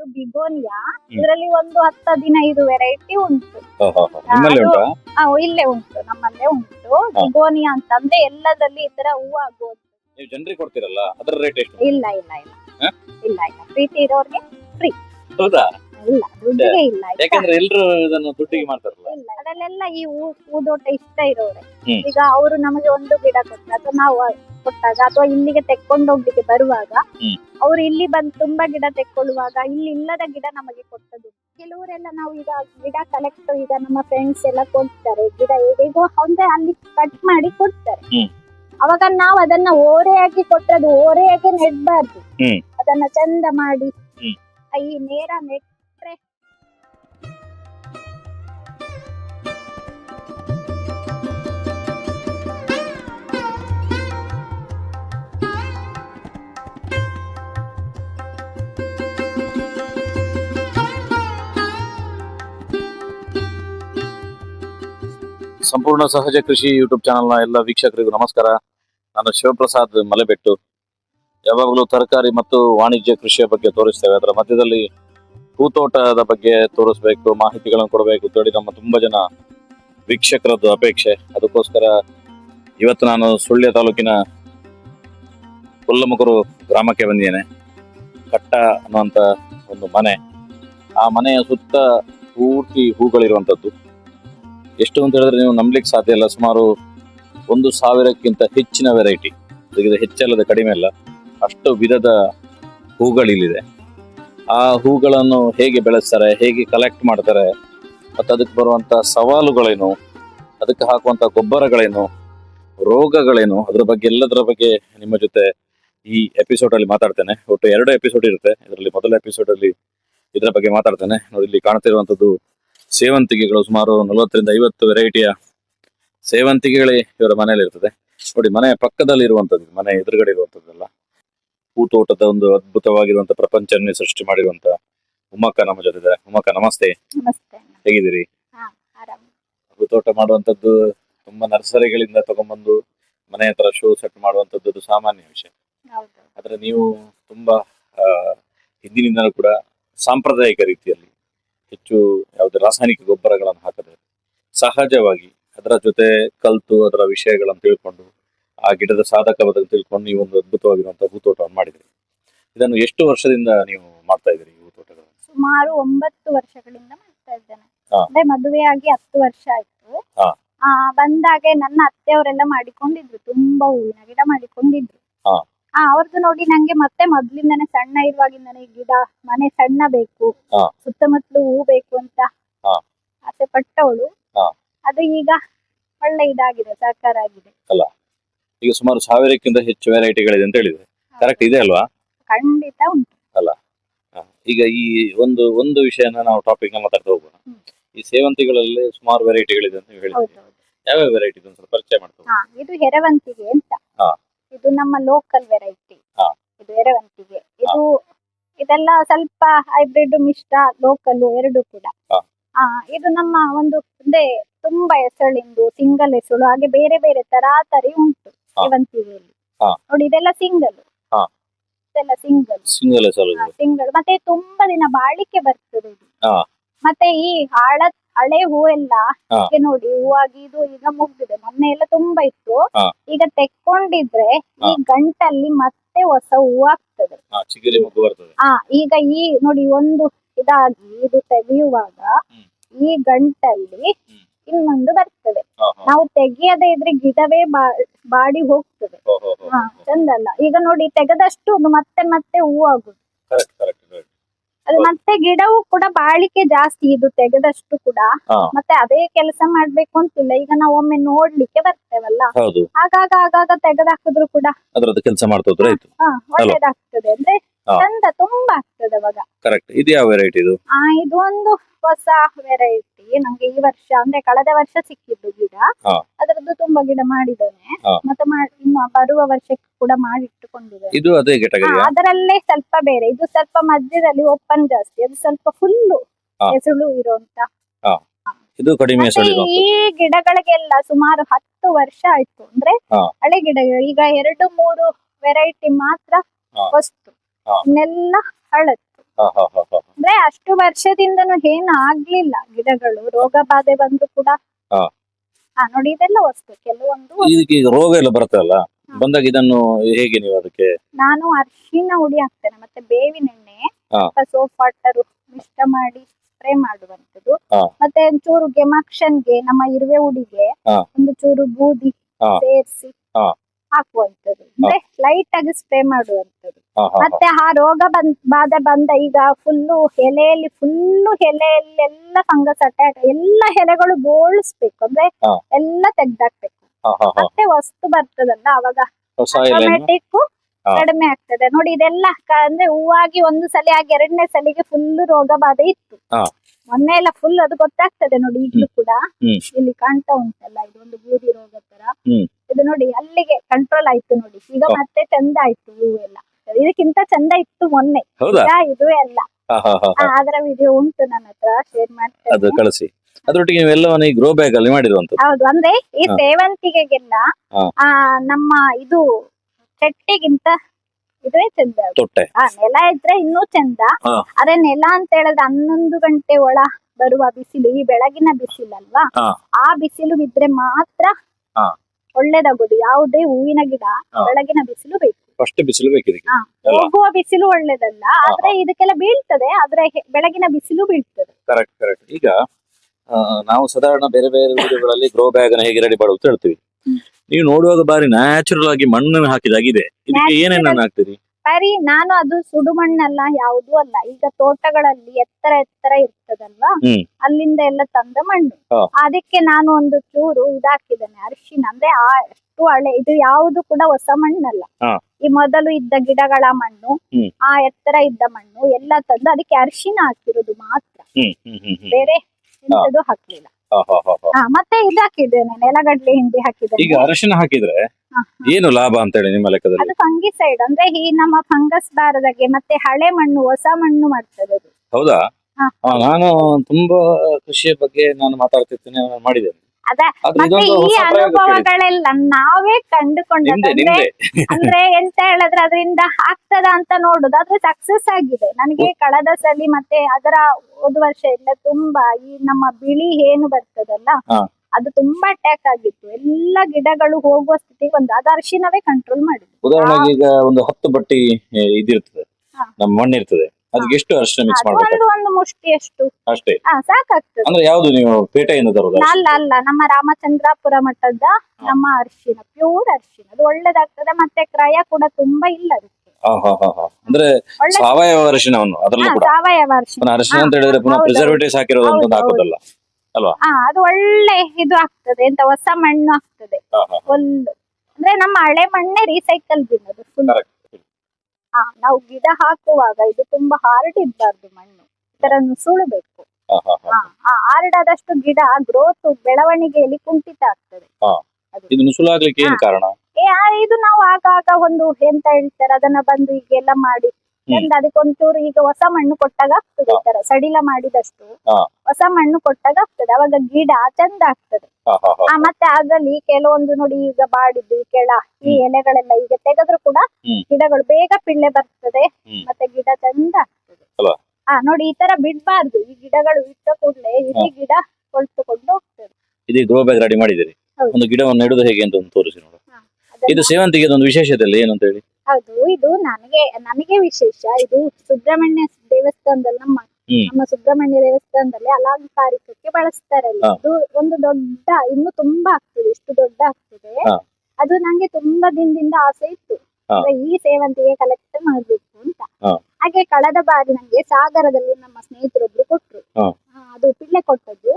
ಇದು ಬಿಗೋನಿಯಾ? ಇದರಲ್ಲಿ ಒಂದು ಹತ್ತು ಹದಿನೈದು ವೆರೈಟಿ ಉಂಟು. ನಿಮ್ಮಲ್ಲಿ ಉಂಟಾ? ಆ, ಇಲ್ಲೇ ಉಂಟು ನಮ್ಮಲ್ಲೇ ಉಂಟು. ಬಿಗೋನಿಯಾ ಅಂತ ಅಂದ್ರೆ ಎಲ್ಲದಲ್ಲಿ ಈ ತರ ಹೂವು ಆಗೋದು. ನೀವು ಜನರಿಗೆ ಕೊಡ್ತೀರಲ್ಲ ಅದರ ರೇಟ್ ಎಷ್ಟು? ಇಲ್ಲ ಇಲ್ಲ ಇಲ್ಲ. ಹ? ಇಲ್ಲ ಇಲ್ಲ. ಪ್ರೀತಿ ಇರೋರ್ಗೆ ಹೌದಾ? ಇಲ್ಲ ದುಡ್ಡಿಗೆ ಇಲ್ಲ ಆಯ್ತಾ? ಯಾಕಂದ್ರೆ ಎಲ್ರು ಇದನ್ನು ದುಡ್ಡಿಗೆ ಮಾಡ್ತಾರಲ್ಲ ಅದಲ್ಲೆಲ್ಲ ಈ ಹೂ ಹೂದೋಟ ಇಷ್ಟ ಇರೋರೆ ಹ್ಮ್. ಈಗ ಅವರು ನಮಗೆ ಒಂದು ಗಿಡ ಕೊಟ್ಟ ಅಥವಾ ನಾವು ಕೊಟ್ಟಾಗ ಅಥವಾ ಇಲ್ಲಿಗೆ ತೆಕ್ಕೊಂಡೋಗ್ಲಿಕ್ಕೆ ಬರುವಾಗ ಹ್ಮ್. ಅವ್ರು ಇಲ್ಲಿ ಬಂದು ತುಂಬಾ ಗಿಡ ತೆಕ್ಕೊಳ್ಳುವಾಗ ಇಲ್ಲಿ ಇಲ್ಲದ ಗಿಡ ನಮಗೆ ಕೊಟ್ಟದ್ದು ಕೆಲವರೆಲ್ಲ ನಾವು ಈಗ ಗಿಡ ಕಲೆಕ್ಟ್ ಈಗ ನಮ್ಮ ಫ್ರೆಂಡ್ಸ್ ಎಲ್ಲ ಕೊಡ್ತಾರೆ ಗಿಡ ಹೇಗೋ ಅಂದ್ರೆ ಅಲ್ಲಿ ಕಟ್ ಮಾಡಿ ಕೊಡ್ತಾರೆ ಹ್ಮ್. ಅವಾಗ ನಾವು ಅದನ್ನ ಓರೆಯಾಗಿ ಕೊಟ್ಟದ್ದು ಓರೆಯಾಗಿ ನೆಡ್ಬಾರ್ದು ಹ್ಮ್. ಅದನ್ನ ಚಂದ ಮಾಡಿ ಹ್ಮ್. ಈ ನೇರ ನೆಟ್ರೆ ಸಂಪೂರ್ಣ ಸಹಜ ಕೃಷಿ ಯೂಟ್ಯೂಬ್ ಚಾನೆಲ್ನ ಎಲ್ಲ ವೀಕ್ಷಕರಿಗೂ ನಮಸ್ಕಾರ. ನಾನು ಶಿವಪ್ರಸಾದ್ ಮಲೆಬೆಟ್ಟು. ಯಾವಾಗಲೂ ತರಕಾರಿ ಮತ್ತು ವಾಣಿಜ್ಯ ಕೃಷಿಯ ಬಗ್ಗೆ ತೋರಿಸ್ತೇವೆ. ಅದರ ಮಧ್ಯದಲ್ಲಿ ಹೂತೋಟದ ಬಗ್ಗೆ ತೋರಿಸ್ಬೇಕು, ಮಾಹಿತಿಗಳನ್ನು ಕೊಡಬೇಕು. ಅಂತೇಳಿ ನಮ್ಮ ತುಂಬ ಜನ ವೀಕ್ಷಕರದ್ದು ಅಪೇಕ್ಷೆ. ಅದಕ್ಕೋಸ್ಕರ ಇವತ್ತು ನಾನು ಸುಳ್ಯ ತಾಲೂಕಿನ ಹುಲ್ಲಮುಗುರು ಗ್ರಾಮಕ್ಕೆ ಬಂದಿದ್ದೇನೆ. ಕಟ್ಟ ಅನ್ನುವಂಥ ಒಂದು ಮನೆ. ಆ ಮನೆಯ ಸುತ್ತ ಪೂರ್ತಿ ಹೂಗಳಿರುವಂಥದ್ದು. ಎಷ್ಟು ಅಂತ ಹೇಳಿದ್ರೆ ನೀವು ನಂಬಲಿಕ್ಕೆ ಸಾಧ್ಯ ಇಲ್ಲ. ಸುಮಾರು ಒಂದು ಸಾವಿರಕ್ಕಿಂತ ಹೆಚ್ಚಿನ ವೆರೈಟಿ ಇದು ಹೆಚ್ಚಲ್ಲದ ಕಡಿಮೆ ಅಲ್ಲ. ಅಷ್ಟು ವಿಧದ ಹೂಗಳಿಲ್ಲಿದೆ. ಆ ಹೂಗಳನ್ನು ಹೇಗೆ ಬೆಳೆಸ್ತಾರೆ, ಹೇಗೆ ಕಲೆಕ್ಟ್ ಮಾಡ್ತಾರೆ, ಮತ್ತು ಅದಕ್ಕೆ ಬರುವಂಥ ಸವಾಲುಗಳೇನು, ಅದಕ್ಕೆ ಹಾಕುವಂಥ ಗೊಬ್ಬರಗಳೇನು, ರೋಗಗಳೇನು, ಅದರ ಬಗ್ಗೆ ಎಲ್ಲದರ ಬಗ್ಗೆ ನಿಮ್ಮ ಜೊತೆ ಈ ಎಪಿಸೋಡಲ್ಲಿ ಮಾತಾಡ್ತೇನೆ. ಒಟ್ಟು ಎರಡು ಎಪಿಸೋಡ್ ಇರುತ್ತೆ. ಇದರಲ್ಲಿ ಮೊದಲ ಎಪಿಸೋಡಲ್ಲಿ ಇದರ ಬಗ್ಗೆ ಮಾತಾಡ್ತೇನೆ. ನೋಡಿ, ಇಲ್ಲಿ ಕಾಣ್ತಿರುವಂಥದ್ದು ಸೇವಂತಿಗೆಗಳು ಸುಮಾರು ನಲವತ್ತರಿಂದ ಐವತ್ತು ವೆರೈಟಿಯ ಸೇವಂತಿಗೆಗಳೇ ಇವರ ಮನೆಯಲ್ಲಿ ಇರ್ತದೆ ನೋಡಿ ಮನೆಯ ಪಕ್ಕದಲ್ಲಿ ಇರುವಂತದ್ದು ಮನೆ ಎದುರುಗಡೆ ಇರುವಂಥದ್ದೆಲ್ಲ. ಹೂತೋಟದ ಒಂದು ಅದ್ಭುತವಾಗಿರುವಂತಹ ಪ್ರಪಂಚವನ್ನೇ ಸೃಷ್ಟಿ ಮಾಡಿರುವಂತ ಉಮ್ಮಕ್ಕ ನಮ್ಮ ಜೊತೆ ಇದ್ದಾರೆ ಉಮ್ಮಕ್ಕ ನಮಸ್ತೆ. ಹೇಗಿದ್ದೀರಿ? ಹೂತೋಟ ಮಾಡುವಂತದ್ದು ತುಂಬಾ ನರ್ಸರಿಗಳಿಂದ ತಗೊಂಡ್ಬಂದು ಮನೆ ಹತ್ರ ಶೋ ಸೆಟ್ ಮಾಡುವಂತದ್ದು ಸಾಮಾನ್ಯ ವಿಷಯ. ಆದ್ರೆ ನೀವು ತುಂಬಾ ಹಿಂದಿನಿಂದಲೂ ಕೂಡ ಸಾಂಪ್ರದಾಯಿಕ ರೀತಿಯಲ್ಲಿ ಹೆಚ್ಚು ಯಾವುದೇ ರಾಸಾಯನಿಕ ಗೊಬ್ಬರಗಳನ್ನು ಹಾಕದೆ ಸಹಜವಾಗಿ ಅದರ ಜೊತೆ ಕಲ್ತು ಅದರ ವಿಷಯಗಳನ್ನು ತಿಳ್ಕೊಂಡು ಆ ಗಿಡದ ಸಾಧಕ ಬದಲು ತಿಳ್ಕೊಂಡು ನೀವು ಒಂದು ಅದ್ಭುತವಾಗಿರುವಂತಹ ಹೂತೋಟವನ್ನು ಮಾಡಿದ್ರಿ ಇದನ್ನು ಎಷ್ಟು ವರ್ಷದಿಂದ ನೀವು ಮಾಡ್ತಾ ಇದ್ದೀರಿ ಈ ಹೂತೋಟಗಳನ್ನು ಸುಮಾರು ಒಂಬತ್ತು ವರ್ಷಗಳಿಂದ ಮಾಡ್ತಾ ಇದ್ದೇನೆ ಹಾ. ಅಂದ್ರೆ ಮದುವೆಯಾಗಿ ಹತ್ತು ವರ್ಷ ಆಯ್ತು ಹಾ. ಆ ಬಂದಾಗೆ ನನ್ನ ಅತ್ತೆಯವರೆಲ್ಲ ಮಾಡಿಕೊಂಡಿದ್ರು ತುಂಬಾ ಹೂವಿನ ಗಿಡ ಮಾಡಿಕೊಂಡಿದ್ರು ಹಾ. ಆ ಅವ್ರದ್ದು ನೋಡಿ ನಂಗೆ ಮತ್ತೆ ಮೊದ್ಲಿಂದಾನೆ ಸಣ್ಣ ಇರುವಾಗಿಂದಾನೆ ಗಿಡ ಮನೆ ಸಣ್ಣ ಬೇಕು ಹಾ. ಸುತ್ತಮುತ್ತಲು ಹೂ ಬೇಕು ಅಂತ ಹಾ. ಆಸೆ ಪಟ್ಟವಳು. ಹಾ. ಅದು ಈಗ ಒಳ್ಳೆ ಇದಾಗಿದೆ ಸಹಕಾರ ಆಗಿದೆ. ಈಗ ಸುಮಾರು ಸಾವಿರಕ್ಕಿಂತ ಹೆಚ್ಚು ವೆರೈಟಿಗಳಿದೆ ಅಂತ ಹೇಳಿದ್ರೆ ಕರೆಕ್ಟ್ ಇದೆ ಅಲ್ವಾ? ಖಂಡಿತ ಉಂಟು. ಅಲ್ಲ ಈಗ ಈ ಒಂದು ಒಂದು ವಿಷಯನ ನಾವು ಟಾಪಿಕ್ನ ಮಾತಾಡ್ತಾ ಹೋಗೋಣ. ಹ್ಮ್. ಈ ಸೇವಂತಿಗಳಲ್ಲಿ ಸುಮಾರು ವೆರೈಟಿಗಳಿದೆ ಅಂತ ನೀವು ಹೇಳಿದ್ರಿ. ಯಾವ ಯಾವ್ಯಾವ ವೆರೈಟಿ ಸ್ವಲ್ಪ ಪರಿಚಯ ಮಾಡ್ತಾ ಹಾ ಇದು ಹೆರವಂತಿಗೆ ಅಂತ. ಹಾ. ಇದು ನಮ್ಮ ಲೋಕಲ್ ವೆರೈಟಿ. ಇದು ಎರವಂತಿಗೆ. ಇದು ಇದೆಲ್ಲ ಸ್ವಲ್ಪ ಹೈಬ್ರಿಡ್ ಮಿಶ್ರ ಲೋಕಲ್ ಎರಡು ಕೂಡ. ಆ ಇದು ನಮ್ಮ ಒಂದು ಅಂದ್ರೆ ತುಂಬಾ ಹೆಸಳಿಂದು ಸಿಂಗಲ್ ಹೆಸಳು ಹಾಗೆ ಬೇರೆ ಬೇರೆ ತರಾತರಿ ಉಂಟು ಹಾ. ಸೇವಂತಿಗೆಯಲ್ಲಿ ನೋಡಿ ಇದೆಲ್ಲ ಸಿಂಗಲ್. ಇದೆಲ್ಲ ಸಿಂಗಲ್ ಸಿಂಗಲ್ ಸಿಂಗಲ್ ಮತ್ತೆ ತುಂಬಾ ದಿನ ಬಾಳಿಕೆ ಬರ್ತದೆ ಇದು. ಮತ್ತೆ ಈ ಹಳ ಹಳೆ ಹೂವೆಲ್ಲ ಎಲ್ಲ ಹೀಗೆ ನೋಡಿ ಹೂವಾಗಿ ಇದು ಈಗ ಮುಗ್ದಿದೆ ಮೊನ್ನೆ ಎಲ್ಲ ತುಂಬಾ ಇತ್ತು ಹಾ. ಈಗ ತೆಕ್ಕೊಂಡಿದ್ರೆ ಈ ಗಂಟಲ್ಲಿ ಮತ್ತೆ ಹೊಸ ಹೂ ಆಗ್ತದೆ ಹಾ ಚಿಗುರಿ ಮಗು ಬರ್ತದೆ ಆ ಈಗ ಈ ನೋಡಿ ಒಂದು ಇದಾಗಿ ಇದು ತೆಗೆಯುವಾಗ ಹ್ಮ್. ಈ ಗಂಟಲ್ಲಿ ಹ್ಮ್. ಇನ್ನೊಂದು ಬರ್ತದೆ ಹಾ, ಹಾ. ನಾವು ತೆಗಿಯದೇ ಇದ್ರೆ ಗಿಡವೇ ಬಾ- ಬಾಡಿ ಹೋಗ್ತದೆ ಹೋ, ಹೋ, ಹೋ. ಹಾ ಚಂದ ಅಲ್ಲ ಈಗ ನೋಡಿ ತೆಗೆದಷ್ಟು ಅದು ಮತ್ತೆ ಮತ್ತೆ ಹೂ ಆಗುದು. ಅದು ಮತ್ತೆ ಗಿಡವು ಕೂಡ ಬಾಳಿಕೆ ಜಾಸ್ತಿ ಇದು ತೆಗೆದಷ್ಟು ಕೂಡ ಹಾ. ಮತ್ತೆ ಅದೇ ಕೆಲಸ ಮಾಡ್ಬೇಕು ಅಂತಿಲ್ಲ. ಈಗ ನಾವು ಒಮ್ಮೆ ನೋಡ್ಲಿಕ್ಕೆ ಬರ್ತೇವಲ್ಲ? ಹೌದು. ಆಗಾಗ ಆಗಾಗ ತೆಗೆದಾಕಿದ್ರು ಕೂಡ ಅದ್ರದ್ದು ಕೆಲಸ ಮಾಡ್ತಾ ಹೋದ್ರೆ ಆಯ್ತು. ಹಾ ಒಳ್ಳೇದಾಗ್ತದೆ. ಅಂದ್ರೆ. ಚಂದ ತುಂಬಾ ಆಗ್ತದೆ ಅವಾಗ. ಕರೆಕ್ಟ್ ಇದು ಯಾವ ವೆರೈಟಿ ಇದು? ಆ ಇದು ಒಂದು ಹೊಸ ವೆರೈಟಿ ನಮ್ಗೆ ಈ ವರ್ಷ ಅಂದ್ರೆ ಕಳೆದ ವರ್ಷ ಸಿಕ್ಕಿದ್ದು ಗಿಡ. ಹಾ. ಅದರದ್ದು ತುಂಬಾ ಗಿಡ ಮಾಡಿದ್ದೇನೆ. ಹಾ. ಮತ್ತೆ ಮಾ- ಇನ್ನು ಬರುವ ವರ್ಷಕ್ಕೆ ಕೂಡ ಮಾಡಿಟ್ಟುಕೊಂಡಿದ್ದೇನೆ. ಇದು ಅದೇ ಹಾ, ಕೆಟಗರಿಯಾ ಅದರಲ್ಲೇ ಸ್ವಲ್ಪ ಬೇರೆ. ಇದು ಸ್ವಲ್ಪ ಮಧ್ಯದಲ್ಲಿ ಓಪನ್ ಜಾಸ್ತಿ. ಅದು ಸ್ವಲ್ಪ ಫುಲ್ಲು ಹಾ. ಹೆಸಳು ಇರುವಂತ. ಇದು ಕಡಿಮೆ ಮತ್ತೆ ಈ ಗಿಡಗಳಿಗೆಲ್ಲ ಸುಮಾರು ಹತ್ತು ವರ್ಷ ಆಯ್ತು. ಅಂದ್ರೆ ಹಾ. ಹಳೆ ಗಿಡಗಳು. ಈಗ ಎರಡು ಮೂರು ವೆರೈಟಿ ಮಾತ್ರ ಹಾ. ವಸ್ತು. ಹಾ. ಇನ್ನೆಲ್ಲ ಹಳತ್ತು. ಅಂದ್ರೆ ಅಷ್ಟು ವರ್ಷದಿಂದನು ಏನು ಆಗ್ಲಿಲ್ಲ ಗಿಡಗಳು. ರೋಗ ಬಾಧೆ ಬಂದ್ರು ಕೂಡ ಹಾ. ನೋಡಿ ಇದೆಲ್ಲ ವಸ್ತು. ಕೆಲವೊಂದು ಇದಕ್ಕೆ ಈಗ ರೋಗ ಎಲ್ಲ ಬರ್ತಲ್ಲ ಬಂದಾಗ ಇದನ್ನು ಹೇಗೆ ನೀವು ಅದಕ್ಕೆ? ನಾನು ಅರಿಶಿನ ಹುಡಿ ಹಾಕ್ತೇನೆ. ಮತ್ತೆ ಬೇವಿನ ಎಣ್ಣೆ. ಸೋಪ್ ವಾಟರ್ ಮಿಶ್ರ ಮಾಡಿ ಸ್ಪ್ರೇ ಮಾಡುವಂತದ್ದು. ಮತ್ತೆ ಒಂಚೂರು ಗೆಮಾಕ್ಷನ್ಗೆ ನಮ್ಮ ಇರುವೆ ಹುಡಿಗೆ ಒಂದು ಚೂರು ಬೂದಿ. ಸೇರಿಸಿ ಹಾ. ಹಾಕುವಂತದ್ದು ಅಂದ್ರೆ ಲೈಟ್ ಆಗಿ ಸ್ಪ್ರೇ ಹಾ. ಮತ್ತೆ ಆ ರೋಗ ಬಂದ್ ಬಾಧೆ ಬಂದ ಈಗ ಫುಲ್ಲು ಎಲೆಯಲ್ಲಿ ಫುಲ್ಲು ಎಲೆಯಲ್ಲೆಲ್ಲ ಫಂಗಸ್ ಅಟ್ಯಾಕ್ ಎಲ್ಲ ಎಲೆಗಳು ಬೋಳಿಸ್ಬೇಕು. ಅಂದ್ರೆ ಎಲ್ಲ ತೆಗ್ದಾಕ್ಬೇಕು. ಮತ್ತೆ ವಸ್ತು ಬರ್ತದಲ್ಲ ಅವಾಗ ಆಟೋಮೆಟಿಕ್ ಕಡಿಮೆ ಆಗ್ತದೆ. ನೋಡಿ ಇದೆಲ್ಲ ಅಂದ್ರೆ ಹೂವಾಗಿ ಒಂದು ಸಲ ಆಗಿ ಎರಡನೇ ಸಲಿಗೆ ಫುಲ್ ರೋಗ ಬಾಧೆ ಇತ್ತು. ಮೊನ್ನೆ ಎಲ್ಲ ಫುಲ್ ಅದು ಗೊತ್ತಾಗ್ತದೆ ನೋಡಿ ಈಗಲೂ ಕೂಡ ಹ್ಮ್. ಇಲ್ಲಿ ಕಾಣ್ತಾ ಉಂಟಲ್ಲ ಇದೊಂದು ಬೂದಿ ರೋಗ ತರ. ಹ್ಮ್. ಇದು ನೋಡಿ ಅಲ್ಲಿಗೆ ಕಂಟ್ರೋಲ್ ಆಯ್ತು ನೋಡಿ. ಈಗ ಹಾ. ಮತ್ತೆ ಚಂದ ಆಯ್ತು ಹೂವೆಲ್ಲ ಇದಕ್ಕಿಂತ ಚಂದ ಇತ್ತು ಮೊನ್ನೆ. ಹೌದಾ? ಈಗ ಇದು ಎಲ್ಲ ಹಾ, ಹಾ, ಹಾ, ಆ, ಅದರ ವಿಡಿಯೋ ಉಂಟು ನನ್ನ ಹತ್ರ ಶೇರ್ ಅದು ಮಾಡ್ತೇನೆ ಕಳಿಸಿ. ಅದರೊಟ್ಟಿಗೆ ಈ ಗ್ರೋ ಬ್ಯಾಗ್ ಅಲ್ಲಿ ಮಾಡಿರುವಂತದ್ದು ಹೌದು ಅಂದ್ರೆ ಈ ಹಾ. ಸೇವಂತಿಗೆಗೆಲ್ಲ ಹಾ. ಆ ನಮ್ಮ ಇದು ಚಟ್ಟಿಗಿಂತ ಇದೇ ಚಂದ ತೊಟ್ಟೆ ಆ ನೆಲ ಇದ್ರೆ ಇನ್ನೂ ಚಂದ ಹಾ. ಅದೇ ನೆಲ ಅಂತ ಹೇಳಿದ್ರೆ ಹನ್ನೊಂದು ಗಂಟೆ ಒಳ ಬರುವ ಬಿಸಿಲು ಈ ಬೆಳಗಿನ ಬಿಸಿಲಲ್ವಾ ಹಾ. ಆ ಬಿಸಿಲು ಇದ್ರೆ ಮಾತ್ರ ಹಾ. ಒಳ್ಳೇದಾಗೋದು ಯಾವುದೇ ಹೂವಿನ ಗಿಡ ಹಾ. ಬೆಳಗಿನ ಬಿಸಿಲು ಬೇಕು ಫಸ್ಟ್ ಬಿಸಿಲು ಬೇಕಿದೆ ಹಾ. ಅಲ್ಲ? ಹೋಗುವ ಬಿಸಿಲು ಒಳ್ಳೇದಲ್ಲ ಆದ್ರೆ ಇದಕ್ಕೆಲ್ಲ ಬೀಳ್ತದೆ ಆದ್ರೆ ಹೆ- ಬೆಳಗಿನ ಬಿಸಿಲು ಬೀಳ್ತದೆ ಕರೆಕ್ಟ್ ಕರೆಕ್ಟ್ ಈಗ ಆ, ನಾವು ಸಾಧಾರಣ ಬೇರೆ ಬೇರೆ ವಿಡಿಯೋಗಳಲ್ಲಿ ಗ್ರೋ ಬ್ಯಾಗ್ ಅನ್ನ ಹೇಗೆ ರೆಡಿ ಮಾಡುವುದು ಹೇಳ್ತೀವಿ ಹ್ಮ್. ನೀವು ನೋಡುವಾಗ ಬಾರಿ ನ್ಯಾಚುರಲ್ ಆಗಿ ಮಣ್ಣನ್ನು ಹಾಕಿದಾಗಿದೆ ಇದಕ್ಕೆ ಏನೇನನ್ನ ಹಾಕ್ತೀರಿ? ಬರೀ ನಾನು ಅದು ಸುಡು ಮಣ್ಣಲ್ಲ ಯಾವುದೂ ಅಲ್ಲ. ಈಗ ತೋಟಗಳಲ್ಲಿ ಎತ್ತರ ಎತ್ತರ ಇರ್ತದಲ್ವಾ? ಹ್ಮ್. ಅಲ್ಲಿಂದ ಎಲ್ಲ ತಂದ ಮಣ್ಣು. ಹಾ. ಅದಕ್ಕೆ ನಾನು ಒಂದು ಚೂರು ಇದಾಕಿದ್ದೇನೆ ಅರಿಶಿನ. ಅಂದ್ರೆ ಆ ಅಷ್ಟು ಹಳೆ ಇದು ಯಾವುದು ಕೂಡ ಹೊಸ ಮಣ್ಣಲ್ಲ. ಹಾ. ಈ ಮೊದಲು ಇದ್ದ ಗಿಡಗಳ ಮಣ್ಣು ಹ್ಮ್. ಆ ಎತ್ತರ ಇದ್ದ ಮಣ್ಣು ಎಲ್ಲ ತಂದು ಅದಕ್ಕೆ ಅರಿಶಿನ ಹಾಕಿರೋದು ಮಾತ್ರ. ಹ್ಮ್ ಹ್ಮ್ ಹ್ಮ್ ಹ್ಮ್. ಬೇರೆ ಎಂತದು ಹಾಕ್ಲಿಲ್ಲ. ಹಾ, ಮತ್ತೆ ಇದು ಹಾಕಿದ್ದೇನೆ ನೆಲಗಡ್ಲೆ ಹಿಂಡಿ ಈಗ ಹಾಕಿದ್ದೇನೆ ಅರಿಶಿನ ಹಾಕಿದ್ರೆ ಹಾ, ಹಾ. ಏನು ಲಾಭ ಅಂತ ಹೇಳಿ ನಿಮ್ಮ ಲೆಕ್ಕದಲ್ಲಿ? ಅದು ಫಂಗಿಸೈಡ್ ಅಂದ್ರೆ ಈ ನಮ್ಮ ಫಂಗಸ್ ಬಾರದಾಗೆ ಮತ್ತೆ ಹಳೆ ಮಣ್ಣು ಹೊಸ ಮಣ್ಣು ಮಾಡ್ತದೆ ಅದು. ಹೌದಾ? ಹಾ. ಆ, ನಾನು ತುಂಬಾ ಕೃಷಿಯ ಬಗ್ಗೆ ನಾನು ಮಾತಾಡ್ತಿರ್ತೇನೆ ನಾನು ಮಾಡಿದ್ದೇನೆ. ಅದೇ ಮತ್ತೆ ಈ ಅನುಭವಗಳೆಲ್ಲ ನಾವೇ ಕಂಡುಕೊಂಡದ್ದು ಅಂದ್ರೆ ಎಂತ ಹೇಳಿದ್ರೆ ಅದರಿಂದ ಆಗ್ತದ ಅಂತ ನೋಡುದು. ಆದ್ರೆ ಸಕ್ಸಸ್ ಆಗಿದೆ. ನನಗೆ ಕಳೆದ ಸಲಿ ಮತ್ತೆ ಅದರ ಹೋದ ವರ್ಷ ಎಲ್ಲ ತುಂಬಾ ಈ ನಮ್ಮ ಬಿಳಿ ಏನು ಬರ್ತದಲ್ಲ ಅದು ತುಂಬಾ ಅಟ್ಯಾಕ್ ಆಗಿತ್ತು. ಎಲ್ಲ ಗಿಡಗಳು ಹೋಗುವ ಸ್ಥಿತಿಗೆ ಒಂದು ಅದು ಅರಿಶಿನವೇ ಕಂಟ್ರೋಲ್ ಮಾಡಿದ್ರು ಉದಾಹರಣೆಗೆ ಈಗ ಒಂದು ಹತ್ತು ಬಟ್ಟಿ ಇದಿರ್ತದೆ. ನಮ್ಮ ಮಣ್ಣಿರ್ತದೆ. ಅದಕ್ಕೆ ಎಷ್ಟು ಅರಿಶಿನ ಮಿಕ್ಸ್ ಮಾಡ್ಬೇಕು ಒಂದು ಒಂದು ಮುಷ್ಟಿಯಷ್ಟು ಅಷ್ಟೇ. ಹಾ ಸಾಕಾಗ್ತದೆ. ಅಂದ್ರೆ ಯಾವ್ದು ನೀವು ಪೇಟೆಯಿಂದ ತರೋದು ಅಲ್ಲ ಅಲ್ಲ ನಮ್ಮ ರಾಮಚಂದ್ರಾಪುರ ಮಠದ ನಮ್ಮ ಅರಿಶಿನ ಪ್ಯೂರ್ ಅರಿಶಿನ ಅದು ಒಳ್ಳೇದಾಗ್ತದೆ ಮತ್ತೆ ಕ್ರಯ ಕೂಡ ತುಂಬಾ ಇಲ್ಲ ಅದಕ್ಕೆ. ಹಾ, ಹಾ, ಹಾ, ಹಾ. ಅಂದ್ರೆ ಒಳ್ಳೆ ಸಾವಯವ ಅರಿಶಿನವನ್ನು ಅದರಲ್ಲೂ ಹಾ, ಕೂಡ. ಸಾವಯವ ಅರಿಶಿನ ಪುನಃ ಅರಿಶಿನ ಅಂತ ಹೇಳಿದ್ರೆ ಪುನಃ ಹೌದು, ಪ್ರಿಸರ್ವೇಟಿವ್ಸ್ ಹಾಕಿರೋದು ಅಂತ ಹೌದು, ಹಾಕೋದಲ್ಲ? ಹಾ ಅದು ಒಳ್ಳೆ ಇದು ಆಗ್ತದೆ ಎಂತ ಹೊಸ ಮಣ್ಣು ಆಗ್ತದೆ. ಹಾ, ಹಾ, ಹಾ. ಒಂದು ಅಂದ್ರೆ ನಮ್ಮ ಹಳೆ ಮಣ್ಣೆ ರೀಸೈಕಲ್ ಬಿನ್ ಅದು ಫುಲ್ Correct. ಹಾ ನಾವು ಗಿಡ ಹಾಕುವಾಗ ಇದು ತುಂಬಾ ಹಾರ್ಡ್ ಇದ್ದಾರ್ದು ಮಣ್ಣು. ಇತರ ತರ ನುಸುಳಬೇಕು ಹಾ, ಹಾ, ಹಾ. ಹಾ ಆ ಹಾರ್ಡಾದಷ್ಟು ಗಿಡ ಗ್ರೋತ್ ಬೆಳವಣಿಗೆಯಲ್ಲಿ ಕುಂಠಿತ ಆಗ್ತದೆ. ಇದು ನುಸುಳಾಗ್ಲಿಕ್ಕೆ ಏನ್ ಕಾರಣ? ಇದು ನಾವು ಆಗಾಗ ಒಂದು ಎಂತ ಹೇಳ್ತಾರೆ ಅದನ್ನ ಬಂದು ಈಗೆಲ್ಲ ಮಾಡಿ ಎಂತ ಅದಕ್ಕೊಂಚೂರು ಈಗ ಹೊಸ ಮಣ್ಣು ಕೊಟ್ಟಾಗ ಆಗ್ತದೆ ಈ ತರ ಸಡಿಲ ಮಾಡಿದಷ್ಟು ಹಾ. ಹೊಸ ಮಣ್ಣು ಕೊಟ್ಟಾಗ ಆಗ್ತದೆ ಅವಾಗ ಗಿಡ ಚಂದ ಆಗ್ತದೆ ಹಾ, ಹಾ, ಹಾ. ಆ ಮತ್ತೆ ಅದ್ರಲ್ಲಿ ಕೆಲವೊಂದು ನೋಡಿ ಈಗ ಬಾಡಿದ್ದು ಈ ಕೆಳ ಈ. ಎಲೆಗಳೆಲ್ಲ ಈಗ ತೆಗೆದ್ರು ಕೂಡ ಹ್ಮ್. ಗಿಡಗಳು ಬೇಗ ಪಿಳ್ಳೆ ಬರ್ತದೆ ಹ್ಮ್. ಮತ್ತೆ ಗಿಡ ಚಂದ ಆಗ್ತದೆ ಅಲ್ವಾ? ಹಾ ನೋಡಿ ಈ ತರ ಬಿಡ್ಬಾರ್ದು ಈ ಗಿಡಗಳು ಇಟ್ಟ ಕೂಡಲೇ ಇಡೀ ಗಿಡ ಕೊಳ್ತುಕೊಂಡು ಹೋಗ್ತದೆ ಇದು ಗ್ರೋ ಬ್ಯಾಗ್ ರೆಡಿ ಮಾಡಿದಿರಿ ಹೌದು. ಒಂದು ಗಿಡವನ್ನು ನೆಡುದು ಹೇಗೆ ಅಂತ ಒಂದು ತೋರಿಸಿ ನೋಡು ಇದು ಸೇವಂತಿಗೆ ಒಂದು ವಿಶೇಷತೆ ಏನು ಅಂತ ಹೇಳಿ ಹೌದು ಇದು ನನಗೆ ನನಗೆ ವಿಶೇಷ ಇದು ಸುಬ್ರಹ್ಮಣ್ಯ ದೇವಸ್ಥಾನದಲ್ಲಿ ನಮ್ಮ ಹ್ಮ್. ನಮ್ಮ ಸುಬ್ರಹ್ಮಣ್ಯ ದೇವಸ್ಥಾನದಲ್ಲಿ ಅಲಂಕಾರಿಕಕ್ಕೆ ಬಳಸ್ತಾರೆ ಅಲ್ಲಿ. ಹಾ. ಇದು ಒಂದು ದೊಡ್ಡ ಇನ್ನು ತುಂಬಾ ಆಗ್ತದೆ ಇಷ್ಟು ದೊಡ್ಡ ಆಗ್ತದೆ ಹಾ. ಅದು ನಂಗೆ ತುಂಬಾ ದಿನದಿಂದ ಆಸೆ ಇತ್ತು ಹಾ. ಅಂದ್ರೆ ಈ ಸೇವಂತಿಗೆ ಕಲೆಕ್ಟ್ ಮಾಡ್ಬೇಕು ಅಂತ ಹಾ. ಹಾಗೆ ಕಳೆದ ಬಾರಿ ನಂಗೆ ಸಾಗರದಲ್ಲಿ ನಮ್ಮ ಸ್ನೇಹಿತರೊಬ್ರು ಕೊಟ್ರು ಹಾ. ಅದು ಪಿಳ್ಳೆ ಕೊಟ್ಟದ್ದು.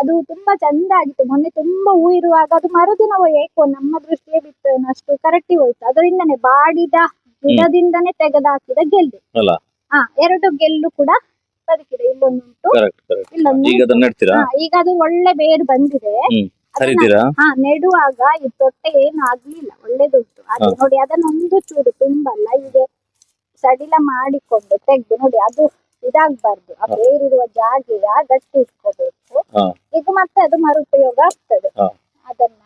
ಅದು ತುಂಬಾ ಚಂದ ಆಗಿತ್ತು. ಮೊನ್ನೆ ತುಂಬಾ ಹೂ ಇರುವಾಗ ಅದು ಮರುದಿನ ಏಕೋ ನಮ್ಮ ದೃಷ್ಟಿಯೇ ಬಿತ್ತು ಅಷ್ಟು ಕರಟಿ ಹೋಯ್ತು. ಅದರಿಂದನೇ ಬಾಡಿದ ಗಿಡದಿಂದನೆ ತೆಗೆದು ಹಾಕಿದ ಗೆಲ್ಲು? ಹಾ ಎರಡು ಗೆಲ್ಲು ಕೂಡ ಬದುಕಿದೆ. ಇಲ್ಲೊಂದುಂಟು ಕರೆಕ್ಟ್ ಕರೆಕ್ಟ್ ಇಲ್ಲೊಂದು ಈಗ ಅದು ಒಳ್ಳೆ ಬೇರು ಬಂದಿದೆ. ಹ ನೆಡುವಾಗ ಈ ತೊಟ್ಟೆ ಏನು ಆಗ್ಲಿಲ್ಲ. ಒಳ್ಳೇದುಂಟು. ಅದು. ನೋಡಿ ಅದನ್ನೊಂದು ಚೂರು ತುಂಬಲ್ಲ. ಹೀಗೆ ಸಡಿಲ ಮಾಡಿಕೊಂಡು ತೆಗ್ದು ನೋಡಿ ಅದು ಇದಾಗ್ಬಾರ್ದು. ಆ ಬೇರಿರುವ ಜಾಗೆಯ ಗಟ್ಟಿ ಇಟ್ಕೋಬೇಕು ಈಗ ಇದು ಮತ್ತೆ ಅದು ಮರುಪಯೋಗ ಆಗ್ತದೆ. ಅದನ್ನ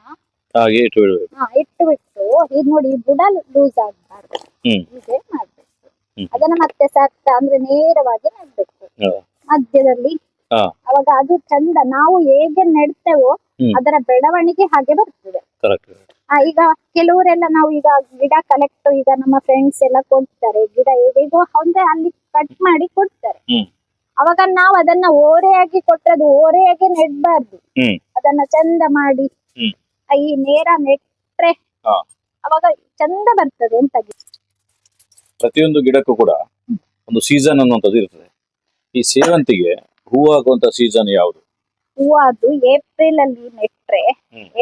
ಹಾಗೆ ಇಟ್ಟು ಬಿಡಬೇಕು. ಹಾ ಇಟ್ಟು ಬಿಟ್ಟು ಈಗ ನೋಡಿ ಈ ಬುಡ ಲೂಸ್ ಆಗ್ಬಾರ್ದು. ಹ್ಮ್. ಹೀಗೆ ಮಾಡ್ಬೇಕು. ಅದನ್ನ ಮತ್ತೆ ಸತ್ತ ಅಂದ್ರೆ ನೇರವಾಗಿ ನೆಡ್ಬೇಕು. ಮಧ್ಯದಲ್ಲಿ. ಅವಾಗ ಅದು ಚಂದ ನಾವು ಹೇಗೆ ನೆಡ್ತೇವೋ ಅದರ ಬೆಳವಣಿಗೆ ಹಾಗೆ ಬರ್ತದೆ. ಕರೆಕ್ಟ್ ಈಗ ಕೆಲವರೆಲ್ಲ ನಾವು ಈಗ ಗಿಡ ಕಲೆಕ್ಟ್ ಈಗ ನಮ್ಮ ಫ್ರೆಂಡ್ಸ್ ಎಲ್ಲ ಕೊಡ್ತಾರೆ. ಗಿಡ ಹೇಗೇಗೋ ಅಂದ್ರೆ ಅಲ್ಲಿ ಕಟ್ ಮಾಡಿ ಕೊಡ್ತಾರೆ. ಅವಾಗ ನಾವು ಅದನ್ನ ಓರೆಯಾಗಿ ಕೊಟ್ರೆ ಅದು ಓರೆಯಾಗಿ ನೆಡ್ಬಾರ್ದು. ಅದನ್ನ ಚಂದ ಮಾಡಿ. ಈ ನೇರ ನೆಟ್ರೆ. ಅವಾಗ ಚಂದ ಬರ್ತದೆ ಅಂತ ಪ್ರತಿಯೊಂದು ಗಿಡಕ್ಕೂ ಕೂಡ ಒಂದು ಸೀಸನ್ ಅನ್ನುವಂಥದ್ದು ಇರ್ತದೆ. ಈ ಸೇವಂತಿಗೆ ಹೂವಾಗುವಂತ ಸೀಸನ್ ಯಾವುದು? ಹೂವು ಅದು ಏಪ್ರಿಲ್ ಅಲ್ಲಿ ನೆಟ್ರೆ.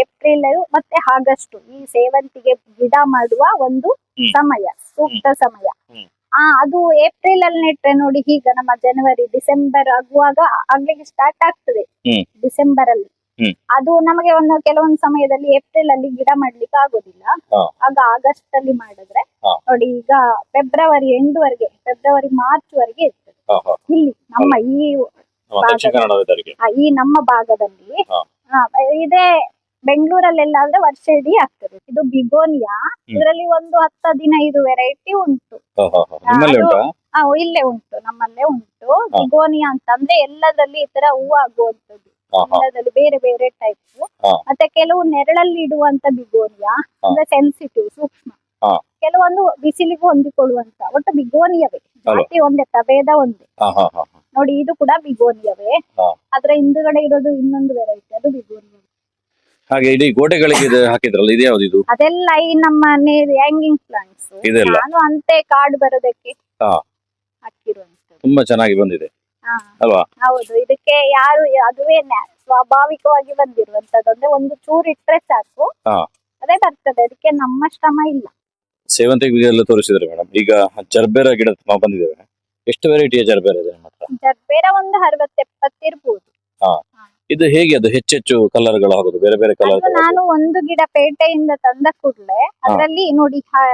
ಏಪ್ರಿಲ್ ಮತ್ತೆ ಆಗಸ್ಟ್ ಈ ಸೇವಂತಿಗೆ ಗಿಡ ಮಾಡುವ ಒಂದು ಸಮಯ ಸೂಕ್ತ ಸಮಯ. ಆ ಅದು ಏಪ್ರಿಲ್ ಅಲ್ಲಿ ನೆಟ್ರೆ ನೋಡಿ ಈಗ ನಮ್ಮ ಜನವರಿ ಡಿಸೆಂಬರ್ ಆಗುವಾಗ ಆಗ್ಲಿಕ್ಕೆ ಸ್ಟಾರ್ಟ್ ಆಗ್ತದೆ. ಡಿಸೆಂಬರ್ ಅಲ್ಲಿ ಅದು ನಮಗೆ ಒಂದು ಕೆಲವೊಂದು ಸಮಯದಲ್ಲಿ ಏಪ್ರಿಲ್ ಅಲ್ಲಿ ಗಿಡ ಮಾಡ್ಲಿಕ್ಕೆ ಆಗೋದಿಲ್ಲ. ಆಗ ಆಗಸ್ಟ್ ಅಲ್ಲಿ ಮಾಡಿದ್ರೆ ನೋಡಿ ಈಗ ಫೆಬ್ರವರಿ ಎಂಡ್ ವರೆಗೆ ಫೆಬ್ರವರಿ ಮಾರ್ಚ್ ವರೆಗೆ ಇರ್ತದೆ. ಇಲ್ಲಿ ನಮ್ಮ ಈ ದಕ್ಷಿಣ ಕನ್ನಡ ವೆದರ್ಗೆ ಆ, ಈ ನಮ್ಮ ಭಾಗದಲ್ಲಿ ಹಾ. ಆ, ಇದೇ ಬೆಂಗಳೂರಲ್ಲೆಲ್ಲ ಆದ್ರೆ ವರ್ಷ ಇಡೀ ಆಗ್ತದೆ. ಇದು ಬಿಗೋನಿಯಾ? ಇದರಲ್ಲಿ ಒಂದು ಹತ್ತು ಹದಿನೈದು ವೆರೈಟಿ ಉಂಟು. ನಿಮ್ಮಲ್ಲಿ ಅದು- ಉಂಟಾ? ಆ, ಇಲ್ಲೇ ಉಂಟು ನಮ್ಮಲ್ಲೇ ಉಂಟು. ಬಿಗೋನಿಯಾ ಅಂತ ಅಂದ್ರೆ ಎಲ್ಲದರಲ್ಲಿ ಈ ತರ ಹೂ ಆಗುವಂತದ್ದು ಎಲ್ಲದ್ರಲ್ಲಿ ಹಾ. ಎಲ್ಲದಲ್ಲಿ ಬೇರೆ ಬೇರೆ ಟೈಪ್ ಹಾ. ಮತ್ತೆ ಕೆಲವು ನೆರಳಲ್ಲಿ ಇಡುವಂತ ಬಿಗೋನಿಯಾ ಅಂದ್ರೆ ಸೆನ್ಸಿಟಿವ್ ಸೂಕ್ಷ್ಮ. ಹಾ. ಕೆಲವೊಂದು ಬಿಸಿಲಿಗೂ ಹೊಂದಿಕೊಳ್ಳುವಂತ ಒಟ್ಟು ಬಿಗೋನಿಯವೇ. ಅಲ್ವಾ? ಜಾತಿ ಒಂದೇ ಪ್ರಭೇದ ಒಂದೇ. ಹಾ, ಹಾ, ಹಾ, ಹಾ. ನೋಡಿ ಇದು ಕೂಡ ಬಿಗೋರಿಯವೇ. ಆದ್ರೆ ಹಿಂದುಗಡೆ ಇರೋದು ಇನ್ನೊಂದು ವೆರೈಟಿ ಅದು ಬಿಗೋರಿಯ ಹಾಗೆ ಇಡೀ ಗೋಡೆಗಳಿಗೆ ಇದು ಹಾಕಿದ್ರಲ್ಲ ಇದು ಯಾವ್ದು ಇದು? ಅದೆಲ್ಲ ಈ ನಮ್ಮ ಹ್ಯಾಂಗಿಂಗ್ ಪ್ಲಾಂಟ್ಸ್ ಇದೆಲ್ಲ? ನಾನು ಅಂತೆ ಕಾರ್ಡ್ ಬರೋದಕ್ಕೆ ಹಾ. ಹಾಕಿರುವಂತದ್ದು ತುಂಬಾ ಚೆನ್ನಾಗಿ ಬಂದಿದೆ. ಅಲ್ವಾ? ಹೌದು ಇದಕ್ಕೆ ಯಾರು ಅದುವೇ ಸ್ವಾಭಾವಿಕವಾಗಿ ಬಂದಿರುವಂತದ್ದು ಅಂದ್ರೆ ಒಂದು ಚೂರು ಇಟ್ರೆ ಸಾಕು. ಹಾ. ಅದೇ ಬರ್ತದೆ ಅದಕ್ಕೆ ನಮ್ಮ ಶ್ರಮ ಇಲ್ಲ. ಸೇವಂತಿಗೆ ಎಲ್ಲ ತೋರಿಸಿದ್ರೆ ಮೇಡಮ್. ಈಗ ಜರ್ಬೆರ ಗಿಡ ಬಂದಿದ್ದೇವೆ ಎಷ್ಟು ವೆರೈಟಿಯ ಜರ್ಬೇರ ಇದೆ ನಿಮ್ಮ ಹತ್ರ ಜರ್ಬೇರ ಒಂದು ಅರವತ್ತು ಎಪ್ಪತ್ತು ಇರ್ಬೋದು ಇದು ಹೇಗೆ ಅದು ಹೆಚ್ಚೆಚ್ಚು ಕಲರ್ಗಳು ಆಗೋದು? ಬೇರೆ ಬೇರೆ ಅದು ಕಲರ್ ನಾನು ಒಂದು ಗಿಡ ಪೇಟೆಯಿಂದ ತಂದ ಕೂಡಲೇ ಅದರಲ್ಲಿ ನೋಡಿ ಹ-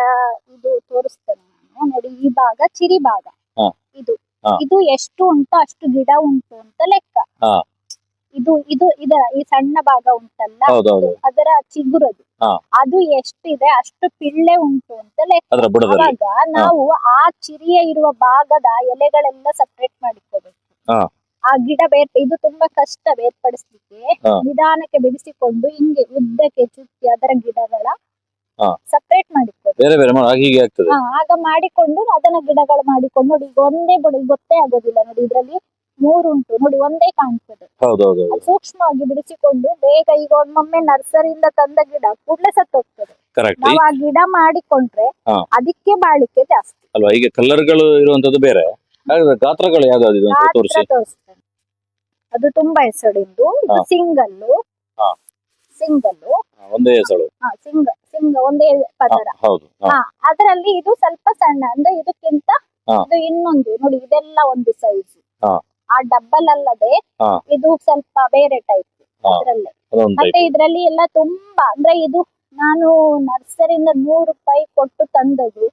ಇದು ತೋರಿಸ್ತೇನೆ ನಾನು. ನೋಡಿ ಈ ಭಾಗ ಚಿರಿ ಭಾಗ. ಹಾ. ಇದು. ಹಾ. ಇದು ಎಷ್ಟು ಉಂಟು ಅಷ್ಟು ಗಿಡ ಉಂಟು ಅಂತ ಲೆಕ್ಕ. ಹಾ. ಇದು ಇದು ಇದರ ಈ ಸಣ್ಣ ಭಾಗ ಉಂಟಲ್ಲ? ಹೌದೌದು. ಅದರ ಚಿಗುರದು. ಹಾ. ಅದು ಎಷ್ಟಿದೆ? ಅಷ್ಟು ಪಿಳ್ಳೆ ಉಂಟು ಅಂತ ಲೆಕ್ಕ ಅದರ ಬುಡದಲ್ಲಿ. ಅವಾಗ ನಾವು ಆ ಚಿರಿಯ ಇರುವ ಭಾಗದ ಎಲೆಗಳೆಲ್ಲ ಸಪರೇಟ್ ಮಾಡಿಕೊಬೇಕು. ಹಾ. ಆ ಗಿಡ ಬೇರ್ ಇದು ತುಂಬಾ ಕಷ್ಟ ಬೇರ್ಪಡಿಸ್ಲಿಕ್ಕೆ ಹಾ. ನಿಧಾನಕ್ಕೆ ಬಿಡಿಸಿಕೊಂಡು ಹಿಂಗೆ ಉದ್ದಕ್ಕೆ ಚುಚ್ಚಿ ಅದರ ಗಿಡಗಳ ಹಾ. ಸಪರೇಟ್ ಮಾಡಿಕೊಬೇಕು. ಬೇರೆ ಬೇರೆ ಮಾಡಿ ಹೀಗೆ ಆಗ್ತದೆ. ಹಾ, ಆಗ ಮಾಡಿಕೊಂಡು ಅದನ್ನ ಗಿಡಗಳು ಮಾಡಿಕೊಂಡು ನೋಡಿ ಈಗ ಒಂದೇ ಬುಡ ಗೊತ್ತೇ ಆಗೋದಿಲ್ಲ ನೋಡಿ ಇದ್ರಲ್ಲಿ ಮೂರು ಉಂಟು ನೋಡಿ ಒಂದೇ ಕಾಣ್ತದೆ. ಹೌದೌದು ಅದು ಸೂಕ್ಷ್ಮವಾಗಿ ಬಿಡಿಸಿಕೊಂಡು ಬೇಗ ಈಗ ಒಮ್ಮೊಮ್ಮೆ ನರ್ಸರಿಯಿಂದ ತಂದ ಗಿಡ ಕೂಡಲೇ ಸತ್ತೋಗ್ತದೆ. ಕರೆಕ್ಟ್ ನಾವು ಆ ಗಿಡ ಮಾಡಿಕೊಂಡ್ರೆ ಹಾ. ಅದಕ್ಕೆ ಬಾಳಿಕೆ ಜಾಸ್ತಿ. ಅಲ್ವಾ? ಈಗ ಕಲರ್ಗಳು ಇರುವಂತದ್ದು ಬೇರೆ. ಹಾಗಾದ್ರೆ ಗಾತ್ರಗಳು ಯಾವ್ದಾದ್ರು ಇದು ಅಂತ ಗಾತ್ರ ತೋರಿಸಿ. ತೋರಿಸ್ತೇನೆ. ಅದು ತುಂಬಾ ಹೆಸರಿಂದು ಸಿಂಗಲ್ ಹಾ. ಸಿಂಗಲ್ ಹಾ. ಸಿಂಗಲ್ಲು. ಒಂದೇ ಹೆಸರು. ಹಾ ಸಿಂಗ ಸಿಂಗ ಒಂದೇ ಹಾ, ಪದರ ಹೌದು. ಹಾ, ಹಾ ಅದರಲ್ಲಿ ಇದು ಸ್ವಲ್ಪ ಸಣ್ಣ ಅಂದ್ರೆ ಇದಕ್ಕಿಂತ ಹಾ. ಇದು ಇನ್ನೊಂದು. ನೋಡಿ ಇದೆಲ್ಲ ಒಂದು ಸೈಜ್ ಹಾ. ಆ ಡಬ್ಬಲ್ ಅಲ್ಲದೆ ಇದು ಸ್ವಲ್ಪ ಬೇರೆ ಟೈಪ್. ಅದ್ರಲ್ಲೇ ಮತ್ತೆ ಇದ್ರಲ್ಲಿ ಎಲ್ಲ ತುಂಬಾ ಅಂದ್ರೆ ಇದು ನಾನು ನರ್ಸರಿಯಿಂದ ನೂರು ರೂಪಾಯಿ ಕೊಟ್ಟು ತಂದದ್ದು.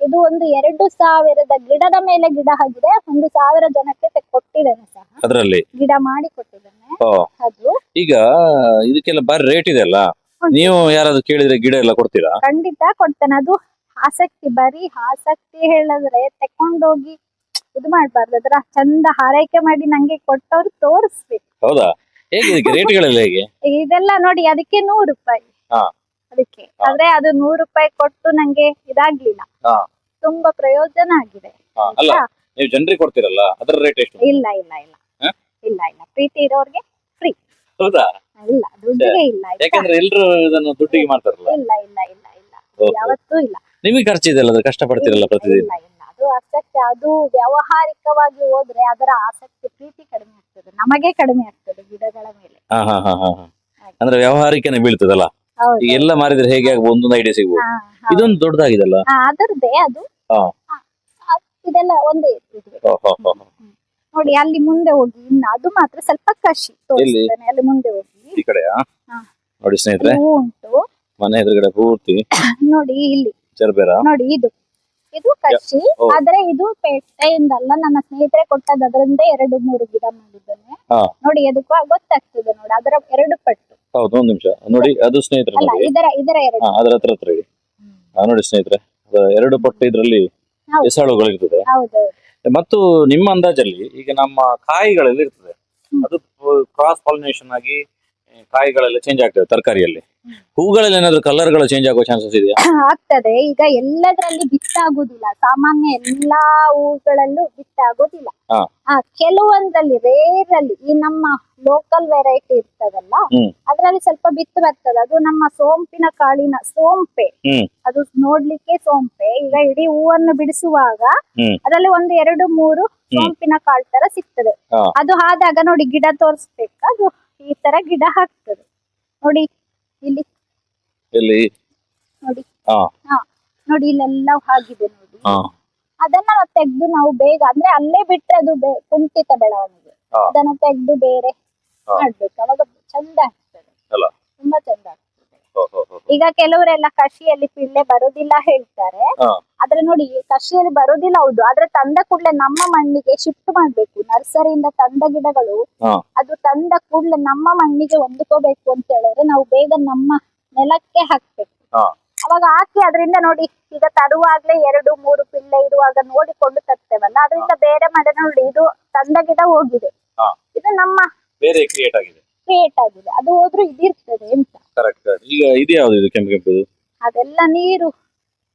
ಇದು ಒಂದು ಎರಡು ಸಾವಿರದ ಗಿಡದ ಮೇಲೆ ಗಿಡ ಆಗಿದೆ ಒಂದು ಸಾವಿರ ಜನಕ್ಕೆ ಕೊಟ್ಟಿದ್ದೇನೆ ಸಹ. ಅದರಲ್ಲಿ? ಗಿಡ ಮಾಡಿ ಕೊಟ್ಟಿದ್ದೇನೆ. ಅದು. ಈಗ ಇದಕ್ಕೆಲ್ಲ ಬಾರಿ ರೇಟ್ ಇದೆ ಅಲ್ಲ? ನೀವು ಯಾರಾದ್ರೂ ಕೇಳಿದ್ರೆ ಗಿಡ ಎಲ್ಲ ಕೊಡ್ತೀರಾ? ಖಂಡಿತ ಕೊಡ್ತೇನೆ. ಅದು ಆಸಕ್ತಿ ಬರೀ ಆಸಕ್ತಿ ಹೇಳಿದ್ರೆ ತಕೊಂಡೋಗಿ ಇದು ಮಾಡ್ಬಾರ್ದು. ಅದರ ಚಂದ ಹಾರೈಕೆ ಮಾಡಿ ನಂಗೆ ಕೊಟ್ಟವ್ರು ತೋರಿಸ್ಬೇಕು. ಹೌದಾ? ಹೇಗೆ ಇದಕ್ಕೆ ರೇಟ್ಗಳೆಲ್ಲ ಹೇಗೆ? ಇದೆಲ್ಲ ನೋಡಿ ಅದಕ್ಕೆ ನೂರು ರೂಪಾಯಿ. ಹಾ. ಅದಕ್ಕೆ. ಆದ್ರೆ ಅದು ನೂರು ರೂಪಾಯಿ ಕೊಟ್ಟು ನಂಗೆ ಇದಾಗ್ಲಿಲ್ಲ. ಹಾ. ತುಂಬಾ ಪ್ರಯೋಜನ ಆಗಿದೆ. ಹಾ, ಅಲ್ಲ ಆಯ್ತಾ? ನೀವು ಜನರಿಗೆ ಕೊಡ್ತೀರಲ್ಲ ಅದರ ರೇಟ್ ಎಷ್ಟು? ಇಲ್ಲ ಇಲ್ಲ ಇಲ್ಲ. ಹಾ? ಇಲ್ಲ ಇಲ್ಲ. ಪ್ರೀತಿ ಇರೋರ್ಗೆ ಹೌದಾ? ಇಲ್ಲ ದುಡ್ಡಿಗೆ ಇಲ್ಲ ಆಯ್ತಾ? ಯಾಕಂದ್ರೆ ಎಲ್ರು ಇದನ್ನು ದುಡ್ಡಿಗೆ ಮಾಡ್ತಾರಲ್ಲ. ಇಲ್ಲ ಇಲ್ಲ ಇಲ್ಲ ಇಲ್ಲ. ಯಾವತ್ತೂ ಇಲ್ಲ. ನಿಮಗೆ ಖರ್ಚಿದೆಲ್ಲ ಅದ್ರ ಕಷ್ಟ ಪಡ್ತೀರಲ್ಲ ಪ್ರತಿದಿನ ಇಲ್ಲ ಇಲ್ಲ. ಅದು ಆಸಕ್ತಿ ಅದು ವ್ಯಾವಹಾರಿಕವಾಗಿ ಹೋದ್ರೆ ಅದರ ಆಸಕ್ತಿ ಪ್ರೀತಿ ಕಡಿಮೆ ಆಗ್ತದೆ ನಮಗೆ ಕಡಿಮೆ ಆಗ್ತದೆ ಗಿಡಗಳ ಮೇಲೆ. ಹಾ ಹಾ ಹಾ ಹಾ ಹಾ. ಅಂದ್ರೆ ವ್ಯವಹಾರಿಕನೇ ಬೀಳ್ತದಲ್ಲ? ಹೌದು. ಈಗ ಎಲ್ಲ ಮಾರಿದ್ರೆ ಹೇಗೆ ಆಗ್ಬೋದು ಒಂದೊಂದು ಐಡಿಯಾ ಸಿಗ್ಬೋದು? ಹಾ. ಇದೊಂದು ದೊಡ್ಡದಾಗಿದಲ್ಲ? ಹಾ, ಅದರದ್ದೇ ಅದು. ಹಾ. ಹಾ, ಅದ್- ಇದೆಲ್ಲ ಒಂದೇ ಇದುವೆ. ಓ, ಹೋ, ಹೋ, ಹೋ. ನೋಡಿ ಅಲ್ಲಿ ಮುಂದೆ ಹೋಗಿ ಇನ್ನು ಅದು ಮಾತ್ರ ಸ್ವಲ್ಪ ಕಷಿ ತೋರಿಸ್ತೇನೆ ಅಲ್ಲಿ ಮುಂದೆ ಹೋಗಿ. ಈ ಕಡೆ ಹಾ. ನೋಡಿ ಸ್ನೇಹಿತರೆ. ಹೂ ಉಂಟು. ಮನೆ ಎದುರುಗಡೆ ಪೂರ್ತಿ. ನೋಡಿ ಇಲ್ಲಿ. ಚರ್ಬೇರ? ನೋಡಿ ಇದು. ಇದು ಕಚ್ಚಿ. ಆದ್ರೆ ಇದು ಪೇಟೆಯಿಂದಲ್ಲ ನನ್ನ ಸ್ನೇಹಿತರೆ ಕೊಟ್ಟದ ಅದರಿಂದ ಎರಡು ಮೂರು ಗಿಡ ಮಾಡಿದ್ದೇನೆ. ನೋಡಿ ಅದಕ್ಕೂ ಗೊತ್ತಾಗ್ತದೆ ನೋಡಿ ಅದರ ಎರಡು ಪಟ್ಟು. ಹೌದು ಒಂದ್ ನಿಮಿಷ. ನೋಡಿ ಅದು ಸ್ನೇಹಿತರೆ ಇದರ ಇದರ ಎರಡು. ಅದರ ಹತ್ರ ಹತ್ರ ಇಡಿ ನೋಡಿ ಸ್ನೇಹಿತರೆ ಎರಡು ಪಟ್ಟು ಇದರಲ್ಲಿ ಹೆಸಳುಗಳಿರ್ತದೆ. ಹೆಸಳುಗಳು ಇರ್ತದೆ ಹೌದು. ಮತ್ತು ನಿಮ್ಮ ಅಂದಾಜಲ್ಲಿ ಈಗ ನಮ್ಮ ಕಾಯಿಗಳಲ್ಲಿ ಇರ್ತದೆ. ಅದು ಕ್ರಾಸ್ ಪಾಲಿನೇಷನ್ ಆಗಿ ಕಾಯಿಗಳೆಲ್ಲ ಚೇಂಜ್ ಆಗ್ತದೆ ತರಕಾರಿಯಲ್ಲಿ. ಹೂಗಳಲ್ಲಿ ಏನಾದ್ರು ಕಲರ್ಗಳು ಚೇಂಜ್ ಆಗೋ ಚಾನ್ಸಸ್ ಇದೆಯಾ? ಆಗ್ತದೆ. ಈಗ ಎಲ್ಲದರಲ್ಲಿ ಬಿತ್ತಾಗುದಿಲ್ಲ ಸಾಮಾನ್ಯ ಎಲ್ಲಾ ಹೂಗಳಲ್ಲೂ ಬಿತ್ತಾಗೋದಿಲ್ಲ ಹಾ. ಆ ಕೆಲವೊಂದ್ರಲ್ಲಿ ರೇರ್ ಅಲ್ಲಿ ಈ ನಮ್ಮ ಲೋಕಲ್ ವೆರೈಟಿ ಇರ್ತದಲ್ಲ ಹ್ಮ್. ಅದ್ರಲ್ಲಿ ಸ್ವಲ್ಪ ಬಿತ್ತು ಬರ್ತದೆ. ಅದು ನಮ್ಮ ಸೋಂಪಿನ ಕಾಳಿನ ಸೋಂಪೆ. ಹ್ಮ್. ಅದು ನೋಡ್ಲಿಕ್ಕೆ ಸೋಂಪೆ. ಈಗ ಇಡೀ ಹೂವನ್ನು ಬಿಡಿಸುವಾಗ ಹ್ಮ್. ಅದರಲ್ಲಿ ಒಂದು ಎರಡು ಮೂರು ಸೋಂಪಿನ ಕಾಳು ತರ ಸಿಗ್ತದೆ. ಹಾ. ಅದು ಆದಾಗ ನೋಡಿ ಗಿಡ ತೋರಿಸ್ಬೇಕು. ಅದು ಈ ತರ ಗಿಡ ಹಾಕ್ತದೆ. ನೋಡಿ ಇಲ್ಲಿ ಇಲ್ಲಿ ನೋಡಿ ಹಾ. ಹಾ ನೋಡಿ ಇಲ್ಲೆಲ್ಲ ಆಗಿದೆ ನೋಡಿ ಹಾ. ಅದನ್ನ ತೆಗ್ದು ನಾವು ಬೇಗ ಅಂದ್ರೆ ಅಲ್ಲೇ ಬಿಟ್ರೆ ಅದು ಬೆ- ಕುಂಠಿತ ಬೆಳವಣಿಗೆ ಹಾ. ಅದನ್ನ ತೆಗ್ದು ಬೇರೆ ಮಾಡ್ಬೇಕು ಅವಾಗ ಚಂದ ಆಗ್ತದೆ ಅಲ್ಲ? ತುಂಬಾ ಚಂದ ಆಗ್ತದೆ. ಈಗ ಕೆಲವರೆಲ್ಲ ಕಷಿಯಲ್ಲಿ ಪಿಳ್ಳೆ ಬರುದಿಲ್ಲ ಹೇಳ್ತಾರೆ. ಆದ್ರೆ ನೋಡಿ ಕಷಿಯಲ್ಲಿ ಬರುದಿಲ್ಲ ಹೌದು. ಆದ್ರೆ ತಂದ ಕೂಡ್ಲೆ ನಮ್ಮ ಮಣ್ಣಿಗೆ ಶಿಫ್ಟ್ ಮಾಡ್ಬೇಕು. ನರ್ಸರಿಯಿಂದ ತಂದ ಗಿಡಗಳು ಅದು ತಂದ ಕೂಡ್ಲೆ ನಮ್ಮ ಮಣ್ಣಿಗೆ ಹೊಂದ್ಕೋಬೇಕು ಅಂತ ಹೇಳಿದ್ರೆ ನಾವು ಬೇಗ ನಮ್ಮ ನೆಲಕ್ಕೆ ಹಾಕ್ಬೇಕು. ಅವಾಗ ಹಾಕಿ ಅದರಿಂದ ನೋಡಿ ಈಗ ತರುವಾಗ್ಲೇ ಎರಡು ಮೂರು ಪಿಳ್ಳೆ ಇರುವಾಗ ನೋಡಿಕೊಂಡು ತರ್ತೇವಲ್ಲ. ಅದರಿಂದ ಬೇರೆ ಮಾಡ ನೋಡಿ ಇದು ತಂದ ಗಿಡ ಹೋಗಿದೆ. ಇದು ನಮ್ಮ ಬೇರೆ ಕ್ರಿಯೇಟ್ ಆಗಿದೆ. ಕ್ರಿಯೇಟ್ ಆಗಿದೆ. ಅದು ಹೋದ್ರೂ ಕರೆಕ್ಟ್ ಈಗ ಇದು ಯಾವ್ದು ಇದು ಕೆಂಪು ಕೆಂಪು ಇದು? ಅದೆಲ್ಲ ನೀರು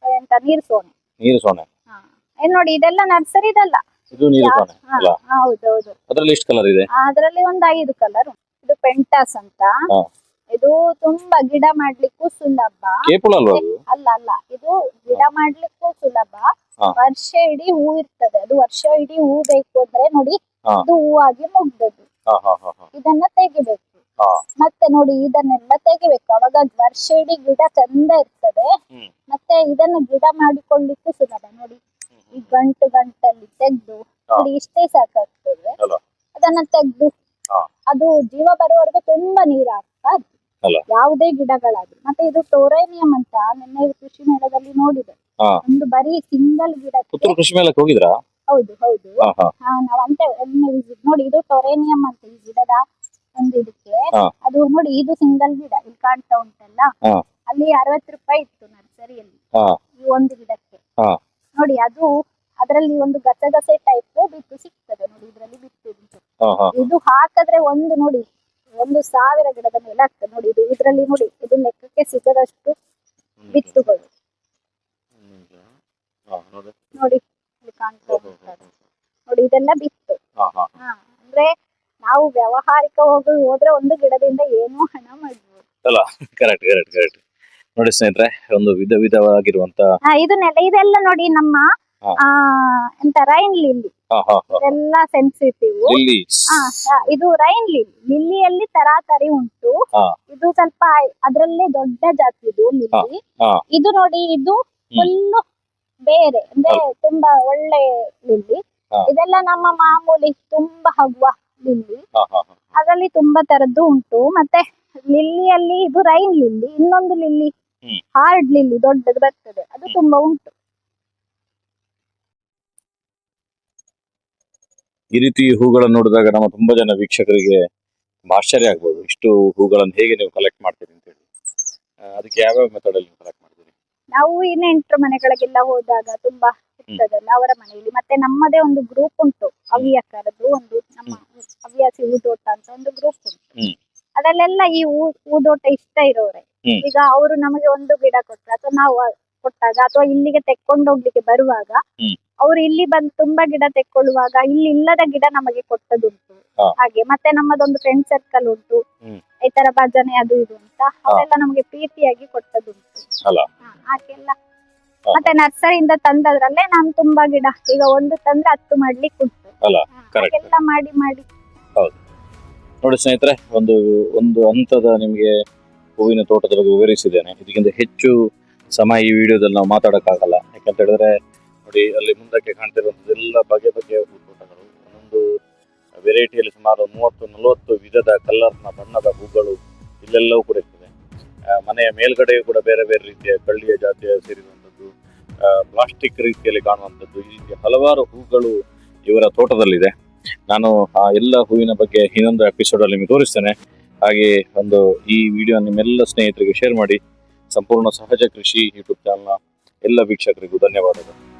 ಎಂತ ನೀರು ಸೋನೆ. ನೀರು ಸೋನೆ. ಹಾ. ಏನ್ ನೋಡಿ ಇದೆಲ್ಲ ನರ್ಸರಿದಲ್ಲ ಇದು ನೀರು ಸೋನೆ ಅಲ್ಲ? ಹೌದೌದು ಅದ್ರಲ್ಲಿ ಎಷ್ಟು ಕಲರ್ ಇದೆ? ಅದರಲ್ಲಿ ಒಂದು ಐದು ಕಲರ್ ಇದು ಪೆಂಟಾಸ್ ಅಂತ. ಹಾ. ಇದು ತುಂಬಾ ಗಿಡ ಮಾಡ್ಲಿಕ್ಕೂ ಸುಲಭ. ಕೇಪುಳ ಅಲ್ವಾ ಅದು? ಅಲ್ಲ ಅಲ್ಲ. ಇದು ಗಿಡ ಮಾಡ್ಲಿಕ್ಕೂ ಸುಲಭ. ಹಾ. ವರ್ಷ ಇಡೀ ಹೂ ಇರ್ತದೆ. ಅದು ವರ್ಷ ಇಡೀ ಹೂ ಬೇಕು ಅಂದ್ರೆ ನೋಡಿ ಹಾ. ಇದು ಹೂವಾಗಿ ಮುಗ್ದದ್ದು. ಹಾ ಹಾ ಹಾ ಹಾ. ಇದನ್ನ ತೆಗಿಬೇಕು. ಹಾ. ಮತ್ತೆ ನೋಡಿ ಇದನ್ನೆಲ್ಲ ತೆಗಿಬೇಕು. ಅವಾಗ ವರ್ಷ ಇಡೀ ಗಿಡ ಚಂದ ಇರ್ತದೆ. ಮತ್ತೆ ಇದನ್ನ ಗಿಡ ಮಾಡಿಕೊಳ್ಳಿಕ್ಕೆ ಸುಲಭ. ನೋಡಿ ಈ ಗಂಟು ಗಂಟಲ್ಲಿ ತೆಗ್ದು ನೋಡಿ ಇಷ್ಟೇ ಸಾಕಾಗ್ತದೆ? ಅದನ್ನ ತೆಗ್ದು ಅದು ಜೀವ ಬರುವವರೆಗೂ ತುಂಬಾ ನೀರ್ ಹಾಕ್ತಾ. ಯಾವುದೇ ಗಿಡಗಳಾದ್ರು ಮತ್ತೆ ಇದು ಟೋರೇನಿಯಂ ಅಂತ ನಿನ್ನೆ ಕೃಷಿ ಮೇಳದಲ್ಲಿ ನೋಡಿದೆ. ಒಂದು ಬರೀ ಸಿಂಗಲ್ ಗಿಡ ಕೃಷಿ ಮೇಳಕ್ಕೆ ಹೋಗಿದ್ರಾ? ಹೌದು ಹೌದು. ನಾವ್ ಅಂತ ನೋಡಿ ಇದು ಟೊರೇನಿಯಂ ಅಂತ ಈ ಗಿಡದ ಒಂದು ಇದಕ್ಕೆ ಹಾ. ಅದು ನೋಡಿ ಇದು ಸಿಂಗಲ್ ಗಿಡ ಇಲ್ಲಿ ಕಾಣ್ತಾ ಉಂಟಲ್ಲ? ಹಾ. ಅಲ್ಲಿ ಅರವತ್ತು ರೂಪಾಯಿ ಇತ್ತು ನರ್ಸರಿಯಲ್ಲಿ. ಹಾ. ಈ ಒಂದು ಗಿಡಕ್ಕೆ. ಹಾ. ನೋಡಿ ಅದು ಅದರಲ್ಲಿ ಒಂದು ಗಸಗಸೆ ಟೈಪ್ ಬಿತ್ತು ಸಿಗ್ತದೆ. ನೋಡಿ ಇದರಲ್ಲಿ ಬಿತ್ತು ಉಂಟು. ಹಾ ಹಾ. ಇದು ಹಾಕಿದ್ರೆ ಒಂದು ನೋಡಿ ಒಂದು ಸಾವಿರ ಗಿಡದ ಮೇಲೆ ಆಗ್ತದೆ. ನೋಡಿ ಇದು ಇದರಲ್ಲಿ ನೋಡಿ ಇದು ಲೆಕ್ಕಕ್ಕೆ ಸಿಗದಷ್ಟು ಬಿತ್ತುಗಳು. ಹಾ, ನೋಡಿ. ಇಲ್ಲಿ ಕಾಣ್ತಾ ಉಂಟು. ಅದು. ನೋಡಿ ಇದೆಲ್ಲ ಬಿತ್ತು. ಹಾ ಹಾ. ಹಾ, ಅಂದ್ರೆ ನಾವು ವ್ಯಾವಹಾರಿಕವಾಗಿ ಹೋದ್ರೆ ಒಂದು ಗಿಡದಿಂದ ಏನೋ ಹಣ ಮಾಡ್ಬೋದು. ಕರೆಕ್ಟ್ ಕರೆಕ್ಟ್ ಕರೆಕ್ಟ್ ನೋಡಿ ಸ್ನೇಹಿತರೆ ಒಂದು ವಿಧ ವಿಧವಾಗಿರುವಂತ ಹಾ, ಇದು ನೆಲ ಇದೆಲ್ಲ ನೋಡಿ ನಮ್ಮ ಆ ಎಂತ ರೈನ್ ಲಿಲ್ಲಿ. ಇದೆಲ್ಲ ಸೆನ್ಸಿಟಿವ್ ಲಿಲ್ಲಿ ಇದು ರೈನ್ ಲಿಲ್ಲಿ. ಲಿಲ್ಲಿಯಲ್ಲಿ ತರಾತರಿ ಉಂಟು. ಹಾ. ಇದು ಸ್ವಲ್ಪ ಅದ್ರಲ್ಲೇ ದೊಡ್ಡ ಜಾತಿ ಇದು ಲಿಲ್ಲಿ. ಹಾ. ಇದು ನೋಡಿ ಇದು ಫುಲ್ಲು ಬೇರೆ. ಅಂದ್ರೆ ತುಂಬಾ ಒಳ್ಳೆ ಲಿಲ್ಲಿ. ಹಾ. ಇದೆಲ್ಲ ನಮ್ಮ ಮಾಮೂಲಿ ತುಂಬಾ ಹಗುವ ಲಿಲ್ಲಿ ಅದರಲ್ಲಿ ತುಂಬಾ ತರದ್ದು ಉಂಟು. ಮತ್ತೆ ಲಿಲ್ಲಿಯಲ್ಲಿ ಇದು ರೈನ್ ಲಿಲ್ಲಿ ಇನ್ನೊಂದು ಲಿಲ್ಲಿ ಹಾರ್ಡ್ ಲಿಲ್ಲಿ ದೊಡ್ಡದು ಬರ್ತದೆ. ಅದು ತುಂಬಾ ಉಂಟು. ಈ ರೀತಿ ಹೂಗಳನ್ನು ನೋಡಿದಾಗ ನಮ್ಮ ತುಂಬಾ ಜನ ವೀಕ್ಷಕರಿಗೆ ಆಶ್ಚರ್ಯ ಆಗ್ಬೋದು. ಇಷ್ಟು ಹೂಗಳನ್ನು ಹೇಗೆ ನೀವು ಕಲೆಕ್ಟ್ ಮಾಡ್ತೀರಿ ಅಂತ ಹೇಳಿ. ಅದಕ್ಕೆ ಯಾವ್ಯಾವ ಮೆಥಡ್ ಅಲ್ಲಿ ಕಲೆಕ್ಟ್ ಮಾಡ್ತೀರಿ? ನಾವು ನೆಂಟರು ಮನೆಗಳಿಗೆಲ್ಲ ಹೋದಾಗ ತುಂಬಾ ಇರ್ತದಲ್ಲ ಅವರ ಮನೆಯಲ್ಲಿ. ಮತ್ತೆ ನಮ್ಮದೇ ಒಂದು ಗ್ರೂಪ್ ಉಂಟು. ಹವ್ಯಕರದ್ದು ಒಂದು ನಮ್ಮ ಹವ್ಯಾಸಿ ಹೂದೋಟ ಅಂತ ಒಂದು ಗ್ರೂಪ್ ಉಂಟು. ಅದಲ್ಲೆಲ್ಲ ಅದರಲ್ಲೆಲ್ಲ ಈ ಹೂ ಹೂದೋಟ ಇಷ್ಟ ಇರೋರೆ. ಈಗ ಅವರು ನಮಗೆ ಒಂದು ಗಿಡ ಕೊಟ್ರೆ. ಅಥವಾ ನಾವು ಕೊಟ್ಟಾಗ ಅಥವಾ ಇಲ್ಲಿಗೆ ತೆಕ್ಕೊಂಡು ಹೋಗ್ಲಿಕ್ಕೆ ಬರುವಾಗ ಅವ್ರು ಇಲ್ಲಿ ಬಂದು ತುಂಬಾ ಗಿಡ ತೆಕ್ಕೊಳ್ಳುವಾಗ ಇಲ್ಲಿ ಇಲ್ಲದ ಗಿಡ ನಮಗೆ ಕೊಟ್ಟದುಂಟು. ಹಾಗೆ. ಮತ್ತೆ ನಮ್ಮದೊಂದು ಫ್ರೆಂಡ್ ಸರ್ಕಲ್ ಉಂಟು. ಈ ತರ ಭಜನೆ ಅದು ಇದು ಅಂತ ಅವೆಲ್ಲ ನಮಗೆ ಪ್ರೀತಿಯಾಗಿ ಕೊಟ್ಟದ್ದು ಅಲ್ಲ? ಮತ್ತೆ ನರ್ಸರಿಯಿಂದ ತಂದದ್ರಲ್ಲೇ ನಾನು ತುಂಬಾ ಗಿಡ. ಈಗ ಒಂದು ತಂದ್ರೆ ಹತ್ತು ಮಾಡ್ಲಿಕ್ಕೆ ಉಂಟು. ಅಲ್ಲ? ಕರೆಕ್ಟ್ ಮಾಡಿ ಮಾಡಿ. ನೋಡಿ ಸ್ನೇಹಿತರೆ ಒಂದು ಒಂದು ಹಂತದ ನಿಮಗೆ ಹೂವಿನ ತೋಟದ ಬಗ್ಗೆ ವಿವರಿಸಿದ್ದೇನೆ. ಇದಕ್ಕಿಂತ ಹೆಚ್ಚು ಸಮಯ ಈ ವಿಡಿಯೋದಲ್ಲಿ ನಾವು ಮಾತಾಡೋಕ್ಕಾಗಲ್ಲ. ಯಾಕಂತ ಹೇಳಿದ್ರೆ ನೋಡಿ ಅಲ್ಲಿ ಮುಂದಕ್ಕೆ ಕಾಣ್ತಿರುವಂಥದ್ದೆಲ್ಲ ಬಗೆ ಬಗೆಯ ಹೂ ತೋಟಗಳು ಒಂದೊಂದು ವೆರೈಟಿಯಲ್ಲಿ ಸುಮಾರು ಮೂವತ್ತು, ನಲವತ್ತು ವಿಧದ ಕಲರ್ನ ಬಣ್ಣದ ಹೂಗಳು ಇಲ್ಲೆಲ್ಲವೂ ಕೂಡ ಇರ್ತದೆ. ಮನೆಯ ಮೇಲ್ಗಡೆಯೂ ಕೂಡ ಬೇರೆ ಬೇರೆ ರೀತಿಯ ಕಳ್ಳಿಯ ಜಾತಿಯ ಸೇರಿದಂಥದ್ದು ಪ್ಲಾಸ್ಟಿಕ್ ರೀತಿಯಲ್ಲಿ ಕಾಣುವಂಥದ್ದು, ಈ ರೀತಿಯ ಹಲವಾರು ಹೂಗಳು ಇವರ ತೋಟದಲ್ಲಿದೆ. ನಾನು ಆ ಎಲ್ಲ ಹೂವಿನ ಬಗ್ಗೆ ಇನ್ನೊಂದು ಎಪಿಸೋಡ್ ಅಲ್ಲಿ ನಿಮಗೆ ತೋರಿಸ್ತೇನೆ. ಹಾಗೆ ಒಂದು ಈ ವಿಡಿಯೋ ನಿಮ್ಮೆಲ್ಲ ಸ್ನೇಹಿತರಿಗೆ ಶೇರ್ ಮಾಡಿ. ಸಂಪೂರ್ಣ ಸಹಜ ಕೃಷಿ ಯೂಟ್ಯೂಬ್ ಚಾನಲ್ನ ಎಲ್ಲ ವೀಕ್ಷಕರಿಗೂ ಧನ್ಯವಾದಗಳು.